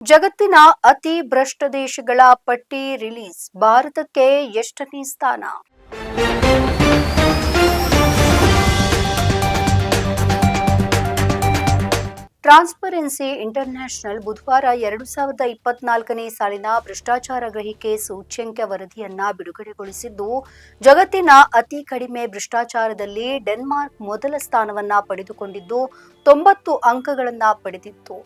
ಜಗತ್ತಿನ ಅತಿ ಭ್ರಷ್ಟ ದೇಶಗಳ ಪಟ್ಟಿ ರಿಲೀಸ್ ಭಾರತಕ್ಕೆ ಎಷ್ಟನೇ ಸ್ಥಾನ? ಟ್ರಾನ್ಸ್ಪರೆನ್ಸಿ ಇಂಟರ್ನ್ಯಾಷನಲ್ ಬುಧವಾರ ಎರಡು ಸಾವಿರದ ಇಪ್ಪತ್ನಾಲ್ಕನೇ ಸಾಲಿನ ಭ್ರಷ್ಟಾಚಾರ ಗ್ರಹಿಕೆ ಸೂಚ್ಯಂಕ ವರದಿಯನ್ನ ಬಿಡುಗಡೆಗೊಳಿಸಿದ್ದು, ಜಗತ್ತಿನ ಅತಿ ಕಡಿಮೆ ಭ್ರಷ್ಟಾಚಾರದಲ್ಲಿ ಡೆನ್ಮಾರ್ಕ್ ಮೊದಲ ಸ್ಥಾನವನ್ನ ಪಡೆದುಕೊಂಡಿದ್ದು, ತೊಂಬತ್ತು ಅಂಕಗಳನ್ನ ಪಡೆದಿತ್ತು.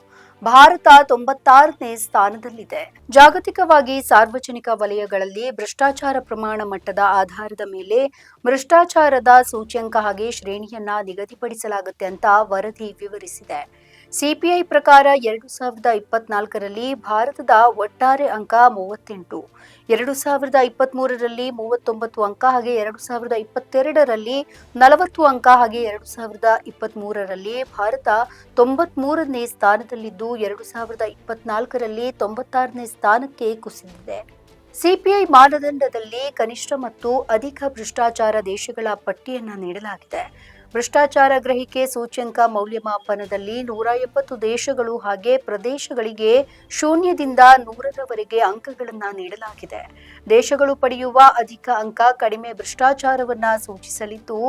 ಭಾರತ ತೊಂಬತ್ತಾರನೇ ಸ್ಥಾನದಲ್ಲಿದೆ. ಜಾಗತಿಕವಾಗಿ ಸಾರ್ವಜನಿಕ ವಲಯಗಳಲ್ಲಿ ಭ್ರಷ್ಟಾಚಾರ ಪ್ರಮಾಣ ಮಟ್ಟದ ಆಧಾರದ ಮೇಲೆ ಭ್ರಷ್ಟಾಚಾರದ ಸೂಚ್ಯಂಕ ಹಾಗೆ ಶ್ರೇಣಿಯನ್ನ ನಿಗದಿಪಡಿಸಲಾಗುತ್ತೆ ಅಂತ ವರದಿ ವಿವರಿಸಿದೆ. ಸಿಪಿಐ ಪ್ರಕಾರ ಎರಡು ಸಾವಿರದ ಇಪ್ಪತ್ನಾಲ್ಕರಲ್ಲಿ ಭಾರತದ ಒಟ್ಟಾರೆ ಅಂಕ ಮೂವತ್ತೆಂಟು, ಎರಡು ಸಾವಿರದ ಇಪ್ಪತ್ಮೂರರಲ್ಲಿ ಮೂವತ್ತೊಂಬತ್ತು ಅಂಕ ಹಾಗೆ ಎರಡು ಸಾವಿರದ ಇಪ್ಪತ್ತೆರಡರಲ್ಲಿ ನಲವತ್ತು ಅಂಕ ಹಾಗೆ ಎರಡು ಸಾವಿರದ ಇಪ್ಪತ್ಮೂರರಲ್ಲಿ ಭಾರತ ತೊಂಬತ್ಮೂರನೇ ಸ್ಥಾನದಲ್ಲಿದ್ದು ಎರಡು ಸಾವಿರದ ಇಪ್ಪತ್ನಾಲ್ಕರಲ್ಲಿ ತೊಂಬತ್ತಾರನೇ ಸ್ಥಾನಕ್ಕೆ ಕುಸಿದಿದೆ. ಸಿಪಿಐ ಮಾನದಂಡದಲ್ಲಿ ಕನಿಷ್ಠ ಮತ್ತು ಅಧಿಕ ಭ್ರಷ್ಟಾಚಾರ ದೇಶಗಳ ಪಟ್ಟಿಯನ್ನು ನೀಡಲಾಗಿದೆ. ಭ್ರಷ್ಟಾಚಾರ ಗ್ರಹಿಕೆ ಸೂಚ್ಯಂಕ ಮೌಲ್ಯಮಾಪನದಲ್ಲಿ ನೂರ ಎಪ್ಪತ್ತು ದೇಶಗಳು ಹಾಗೆ ಪ್ರದೇಶಗಳಿಗೆ ಶೂನ್ಯದಿಂದ ನೂರರವರೆಗೆ ಅಂಕಗಳನ್ನು ನೀಡಲಾಗಿದೆ. ದೇಶಗಳು ಪಡೆಯುವ ಅಧಿಕ ಅಂಕ ಕಡಿಮೆ ಭ್ರಷ್ಟಾಚಾರವನ್ನು ಸೂಚಿಸಲಿದ್ದು,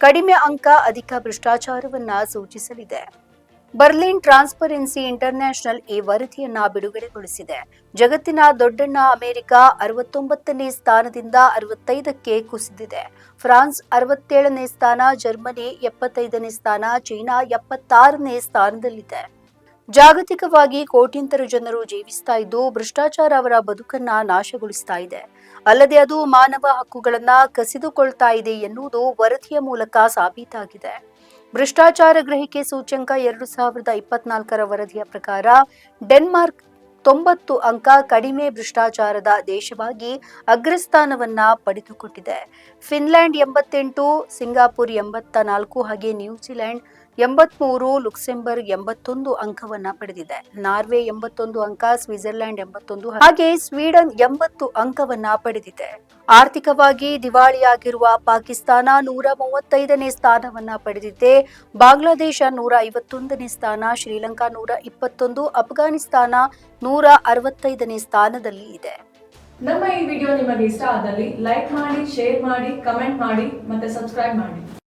ಕಡಿಮೆ ಅಂಕ ಅಧಿಕ ಭ್ರಷ್ಟಾಚಾರವನ್ನು ಸೂಚಿಸಲಿದೆ. ಬರ್ಲಿನ್ ಟ್ರಾನ್ಸ್ಪರೆನ್ಸಿ ಇಂಟರ್ನ್ಯಾಷನಲ್ ಈ ವರದಿಯನ್ನ ಬಿಡುಗಡೆಗೊಳಿಸಿದೆ. ಜಗತ್ತಿನ ದೊಡ್ಡಣ್ಣ ಅಮೆರಿಕ ಅರವತ್ತೊಂಬತ್ತನೇ ಸ್ಥಾನದಿಂದ ಅರವತ್ತೈದಕ್ಕೆ ಕುಸಿದಿದೆ. ಫ್ರಾನ್ಸ್ ಅರವತ್ತೇಳನೇ ಸ್ಥಾನ, ಜರ್ಮನಿ ಎಪ್ಪತ್ತೈದನೇ ಸ್ಥಾನ, ಚೀನಾ ಎಪ್ಪತ್ತಾರನೇ ಸ್ಥಾನದಲ್ಲಿದೆ. ಜಾಗತಿಕವಾಗಿ ಕೋಟ್ಯಂತರ ಜನರು ಜೀವಿಸ್ತಾ ಇದ್ದು, ಭ್ರಷ್ಟಾಚಾರ ಅವರ ಬದುಕನ್ನ ನಾಶಗೊಳಿಸ್ತಾ ಇದೆ. ಅಲ್ಲದೆ ಅದು ಮಾನವ ಹಕ್ಕುಗಳನ್ನ ಕಸಿದುಕೊಳ್ತಾ ಇದೆ ಎನ್ನುವುದು ವರದಿಯ ಮೂಲಕ ಸಾಬೀತಾಗಿದೆ. ಭ್ರಷ್ಟಾಚಾರ ಗ್ರಹಿಕೆ ಸೂಚ್ಯಂಕ ಎರಡು ಸಾವಿರದ ಇಪ್ಪತ್ನಾಲ್ಕರ ವರದಿಯ ಪ್ರಕಾರ ಡೆನ್ಮಾರ್ಕ್ ತೊಂಬತ್ತು ಅಂಕ ಕಡಿಮೆ ಭ್ರಷ್ಟಾಚಾರದ ದೇಶವಾಗಿ ಅಗ್ರಸ್ಥಾನವನ್ನ ಪಡೆದುಕೊಂಡಿದೆ ಫಿನ್ಲ್ಯಾಂಡ್ ಎಂಬತ್ತೆಂಟು, ಸಿಂಗಾಪುರ್ ಎಂಬತ್ತ ನಾಲ್ಕು ಹಾಗೆ ನ್ಯೂಜಿಲೆಂಡ್ ಎಂಬತ್ಮೂರು ಲುಕ್ಸೆಂಬರ್ಗ್ ಎಂಬತ್ತೊಂದು ಅಂಕವನ್ನ ಪಡೆದಿದೆ. ನಾರ್ವೆ ಎಂಬತ್ತೊಂದು ಅಂಕ, ಸ್ವಿಟ್ಜರ್ಲೆಂಡ್ ಎಂಬತ್ತೊಂದು ಹಾಗೆ ಸ್ವೀಡನ್ ಎಂಬತ್ತು ಅಂಕವನ್ನ ಪಡೆದಿದೆ. ಆರ್ಥಿಕವಾಗಿ ದಿವಾಳಿಯಾಗಿರುವ ಪಾಕಿಸ್ತಾನ ನೂರ ಮೂವತ್ತೈದನೇ ಸ್ಥಾನವನ್ನ ಪಡೆದಿದೆ. ಬಾಂಗ್ಲಾದೇಶ ನೂರ ಐವತ್ತೊಂದನೇ ಸ್ಥಾನ, ಶ್ರೀಲಂಕಾ ನೂರ ಇಪ್ಪತ್ತೊಂದು, ಅಫ್ಘಾನಿಸ್ತಾನ ನೂರ ಅರವತ್ತೈದನೇ ಸ್ಥಾನದಲ್ಲಿ ಇದೆ. ನಮ್ಮ ಈ ವಿಡಿಯೋ ನಿಮಗೆ ಇಷ್ಟ ಆದಲ್ಲಿ ಲೈಕ್ ಮಾಡಿ, ಶೇರ್ ಮಾಡಿ, ಕಮೆಂಟ್ ಮಾಡಿ ಮತ್ತೆ ಸಬ್ಸ್ಕ್ರೈಬ್ ಮಾಡಿ.